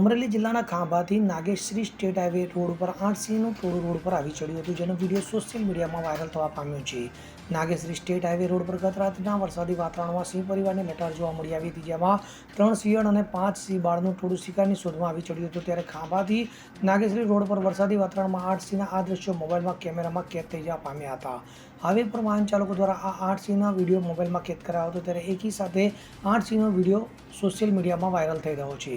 અમરેલી જિલ્લાના ખાંભાથી Nageshri state highway road ઉપર આઠ સિંહનું ટોળું રોડ પર આવી ચડ્યું હતું, જેનો વીડિયો સોશિયલ મીડિયામાં વાયરલ થવા પામ્યો છે. નાગેશ્રી સ્ટેટ હાઈવે રોડ પર ગત રાતના વરસાદી વાતાવરણમાં સિંહ પરિવારની લટાર જોવા મળી આવી હતી, જેમાં ત્રણ સિંહણ અને પાંચ સિંહ બાળનું ટોળું શિકારની શોધમાં આવી ચડ્યું હતું. ત્યારે ખાંભાથી નાગેશ્રી રોડ પર વરસાદી વાતાવરણમાં આઠ સિંહના આ દ્રશ્યો મોબાઈલમાં કેમેરામાં કેદ થઈ જવા પામ્યા હતા. હાઈવે પર વાહન ચાલકો દ્વારા આ આઠ સિંહના વીડિયો મોબાઈલમાં કેદ કરાયો હતો, ત્યારે એકી સાથે આઠ સિંહનો વીડિયો સોશિયલ મીડિયામાં વાયરલ થઈ રહ્યો છે.